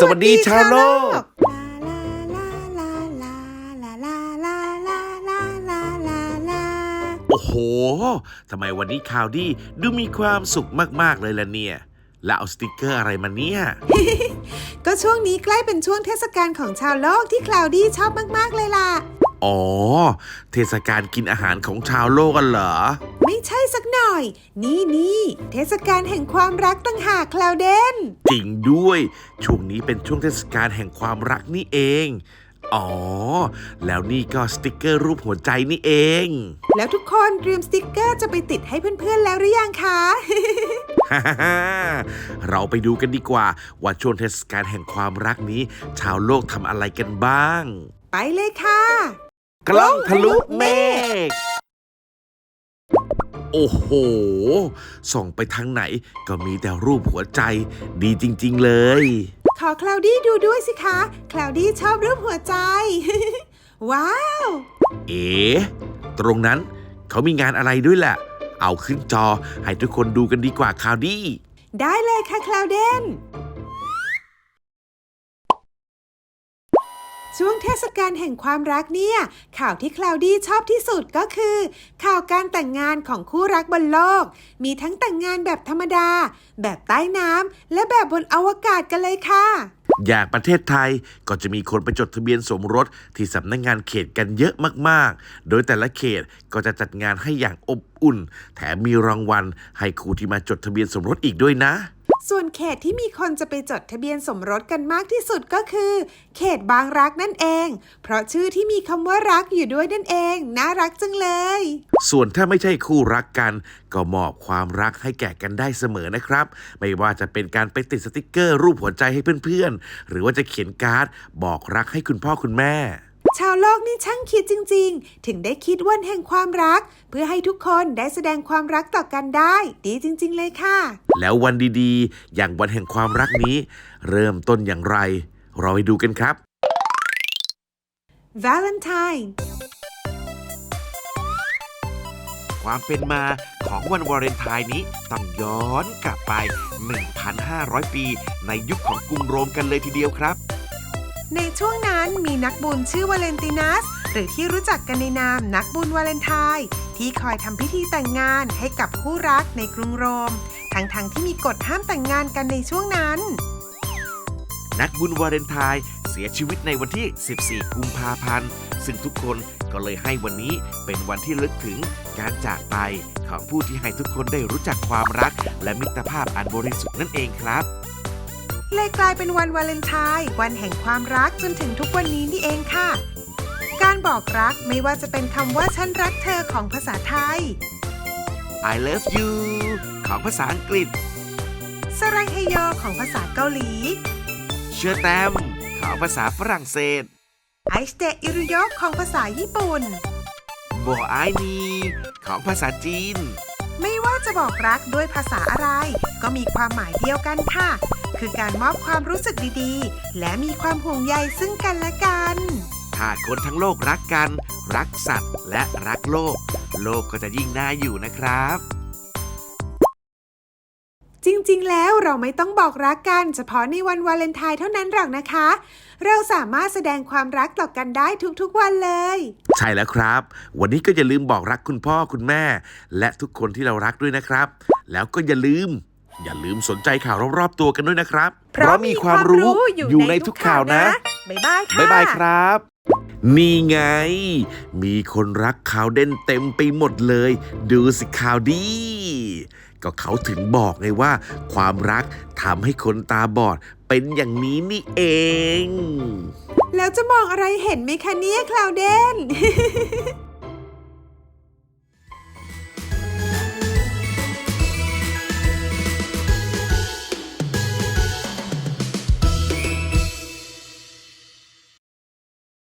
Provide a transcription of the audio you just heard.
สวัสดีชาวโลก โอ้โห ทำไมวันนี้ข่าวดีดูมีความสุขมาก ๆ เลยล่ะเนี่ย แล้วเอาสติกเกอร์อะไรมาเนี่ย ก็ช่วงนี้ใกล้เป็นช่วงเทศกาลของชาวโลกที่คลาวดี้ชอบมาก ๆ เลยล่ะ อ๋อ เทศกาลกินอาหารของชาวโลกกันเหรอ ไม่ใช่สักหน่อย นี่นี่เทศกาลแห่งความรักต่างหากคลาวเดน จริงด้วย ช่วงนี้เป็นช่วงเทศกาลแห่งความรักนี่เอง อ๋อ แล้วนี่ก็สติกเกอร์รูปหัวใจนี่เอง แล้วทุกคนเตรียมสติกเกอร์จะไปติดให้เพื่อนๆแล้วหรือยังคะ ฮ่าฮ่าเราไปดูกันดีกว่า ว่าช่วงเทศกาลแห่งความรักนี้ ชาวโลกทำอะไรกันบ้าง ไปเลยค่ะ กล้องทะลุเมฆ โอ้โห ส่องไปทางไหนก็มีแต่รูปหัวใจ ดีจริง ๆ เลย ขอคลาวดี้ดูด้วยสิคะ คลาวดี้ชอบรูปหัวใจ ว้าว เอ๋ตรงนั้นเขามีงานอะไรด้วยแหละเอาขึ้นจอให้ทุกคนดูกันดีกว่าข่าวดีได้เลยค่ะคลาวเดน ช่วงเทศกาลแห่งความรักเนี่ย ข่าวที่คลาวดี้ชอบที่สุดก็คือ ข่าวการแต่งงานของคู่รักบนโลก มีทั้งแต่งงานแบบธรรมดา แบบใต้น้ำและแบบบนอวกาศกันเลยค่ะ อย่างประเทศไทยก็จะมีคนไปจดทะเบียนสมรสที่สำนักงานเขตกันเยอะมากๆ โดยแต่ละเขตก็จะจัดงานให้อย่างอบอุ่น แถมมีรางวัลให้ครูที่มาจดทะเบียนสมรสอีกด้วยนะ ส่วนเขตที่มีคนจะไปจดทะเบียนสมรสกันมากที่สุดก็คือ เขตบางรักนั่นเอง เพราะชื่อที่มีคำว่ารักอยู่ด้วยนั่นเอง น่ารักจังเลย ส่วนถ้าไม่ใช่คู่รักกัน ก็มอบความรักให้แก่กันได้เสมอนะครับ ไม่ว่าจะเป็นการไปติดสติกเกอร์รูปหัวใจให้เพื่อนๆ หรือว่าจะเขียนการ์ดบอกรักให้คุณพ่อคุณแม่ ชาวโลกนี่ช่างคิดจริง ๆ ถึงได้คิดวันแห่งความรัก เพื่อให้ทุกคนได้แสดงความรักต่อกันได้ ดีจริง ๆ เลยค่ะ แล้ววันดีๆ อย่างวันแห่งความรักนี้ เริ่มต้นอย่างไร เราไปดูกันครับ Valentine ความเป็นมาของวันวาเลนไทน์นี้ต้องย้อนกลับไป 1,500 ปี ในยุคของกรุงโรมกันเลยทีเดียวครับ ในช่วงนั้นมีนักบุญชื่อวาเลนตินัส หรือที่รู้จักกันในนามนักบุญวาเลนไทน์ที่คอยทำพิธีแต่งงานให้กับคู่รักในกรุงโรม ทั้งๆทที่มีกฎห้ามแต่งงานกันในช่วงนั้น นักบุญวาเลนไทน์เสียชีวิตในวันที่ 14 กุมภาพันธ์ ซึ่งทุกคนก็เลยให้วันนี้เป็นวันที่ลึกถึงการจากไปของผู้ที่ให้ทุกคนได้รู้จักความรัก และมิตรภาพอันบริสุทธิ์นั่นเองครับ เลยกลายเป็นวันวาเลนไทน์วันแห่งความรักจนถึงทุกวันนี้นี่เองค่ะ การบอกรักไม่ว่าจะเป็นคำว่าฉันรักเธอของภาษาไทย I love you ของภาษาอังกฤษ สรังเฮโยของภาษาเกาหลี เชื่อแตมของภาษาฝรั่งเศส ไอสเตอิรุโยะของภาษาญี่ปุ่นโบไอนีของภาษาจีน ไม่ว่าจะบอกรักด้วยภาษาอะไร ก็มีความหมายเดียวกันค่ะ คือการมอบความรู้สึกดีๆ และมีความห่วงใยซึ่งกันและกัน ถ้าคนทั้งโลกรักกัน รักสัตว์ และรักโลก โลกก็จะยิ่งน่าอยู่นะครับ จริงๆ แล้วเราไม่ต้องบอกรักกัน เฉพาะในวันวาเลนไทน์เท่านั้นหรอกนะคะ เราสามารถแสดงความรักต่อกันได้ทุกๆวันเลย ใช่แล้วครับ วันนี้ก็อย่าลืมบอกรักคุณพ่อคุณแม่ และทุกคนที่เรารักด้วยนะครับ แล้วก็อย่าลืม อย่าลืมสนใจข่าวรอบๆตัวกันด้วยนะครับ เพราะมีความรู้อยู่ในทุกข่าวนะ บ๊ายบายค่ะ บ๊ายบายครับ นี่ไง มีคนรักข่าวเด่นเต็มไปหมดเลย ดูสิข่าวดี ก็เขาถึงบอกไงว่า ความรักทำให้คนตาบอดเป็นอย่างนี้นี่เอง แล้วจะมองอะไรเห็นไหมคะเนี่ยคลาวเดน